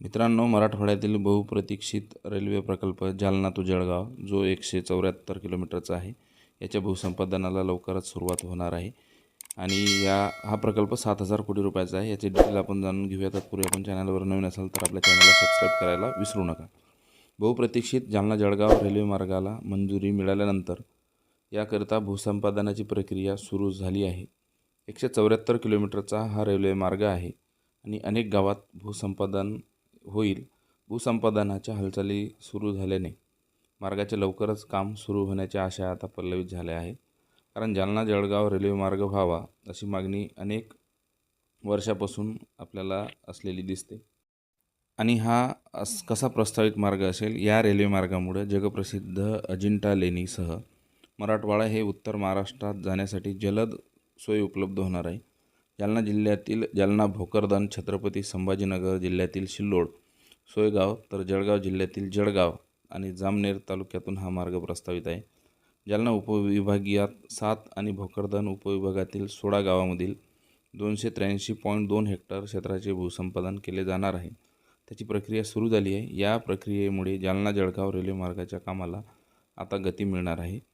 मित्रांनो मराठवाड्यातील बहुप्रतीक्षित रेल्वे प्रकल्प जालना तो जळगाव जो एकशे चौऱ्याहत्तर किलोमीटरचा आहे याच्या भूसंपादनाला लवकरच सुरुवात होणार आहे. आणि या हा प्रकल्प सात हजार कोटी रुपयाचा आहे. याचे डिटेल आपण जाणून घेऊया तत्पूर्वी आपण चॅनलवर नवीन असाल तर आपल्या चॅनलला सबस्क्राईब करायला विसरू नका. बहुप्रतीक्षित जालना जळगाव रेल्वे मार्गाला मंजुरी मिळाल्यानंतर याकरिता भूसंपादनाची प्रक्रिया सुरू झाली आहे. एकशे चौऱ्याहत्तर किलोमीटरचा हा रेल्वे मार्ग आहे आणि अनेक गावात भूसंपादन होईल. भूसंपादनाच्या हालचाली सुरू झाल्याने मार्गाचे लवकरच काम सुरू होण्याच्या आशा आता पल्लवित झाल्या आहे. कारण जालना जळगाव रेल्वे मार्ग व्हावा अशी मागणी अनेक वर्षापासून आपल्याला असलेली दिसते. आणि हा अस कसा प्रस्तावित मार्ग असेल? या रेल्वे मार्गामुळे जगप्रसिद्ध अजिंठा लेणीसह मराठवाडा हे उत्तर महाराष्ट्रात जाण्यासाठी जलद सोय उपलब्ध होणार आहे. जालना जिल्ह्यातील जालना भोकरदन छत्रपती संभाजीनगर जिल्ह्यातील सिल्लोड सोयगाव तर जळगाव जिल्ह्यातील जळगाव आणि जामनेर तालुक्यातून हा मार्ग प्रस्तावित आहे. जालना उपविभागीयात सात आणि भोकरदन उपविभागातील सोळा गावामधील दोनशे त्र्याऐंशी पॉईंट दोन हेक्टर क्षेत्राचे भूसंपादन केले जाणार आहे. त्याची प्रक्रिया सुरू झाली आहे. या प्रक्रियेमुळे जालना जळगाव रेल्वे मार्गाच्या कामाला आता गती मिळणार आहे.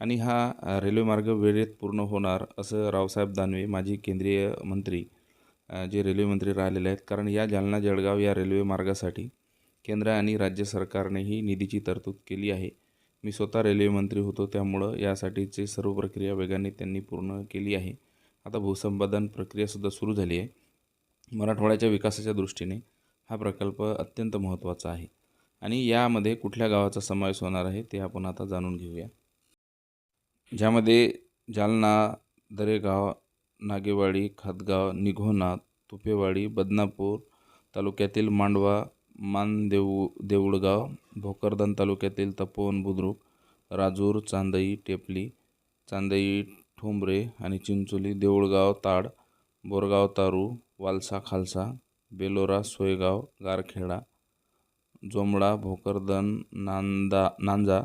आणि हा रेल्वे मार्ग वेळेत पूर्ण होणार असं रावसाहेब दानवे माजी केंद्रीय मंत्री जे रेल्वे मंत्री राहिलेले आहेत. कारण या जालना जळगाव या रेल्वे मार्गासाठी केंद्र आणि राज्य सरकारनेही निधीची तरतूद केली आहे. मी स्वतः रेल्वे मंत्री होतो त्यामुळं यासाठीची सर्व प्रक्रिया वेगाने त्यांनी पूर्ण केली आहे. आता भूसंपादन प्रक्रियासुद्धा सुरू झाली आहे. मराठवाड्याच्या विकासाच्या दृष्टीने हा प्रकल्प अत्यंत महत्त्वाचा आहे. आणि यामध्ये कुठल्या गावाचा समावेश होणार आहे ते आपण आता जाणून घेऊया. ज्यामध्ये जालना दरेगाव नागेवाडी खातगाव निघोना तुपेवाडी बदनापूर तालुक्यातील मांडवा मानदेऊ देऊळगाव भोकरदन तालुक्यातील तपोवन बुद्रुक राजूर चांदई टेपली चांदई ठोंबरे आणि चिंचोली देऊळगाव ताड बोरगाव तारू वालसा खालसा बेलोरा सोयगाव गारखेडा जोमडा भोकरदन नांदा नांजा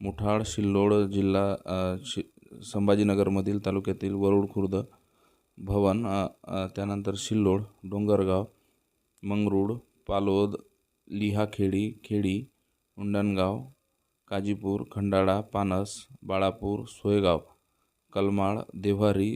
मुठाड सिल्लोड जिल्हा शि संभाजीनगरमधील तालुक्यातील वरुड खुर्द भवन त्यानंतर सिल्लोड डोंगरगाव मंगरूड पालोद लिहाखेडी खेडी उंडणगाव काजीपूर खंडाळा पानस बाळापूर सोयगाव कलमाळ देव्हारी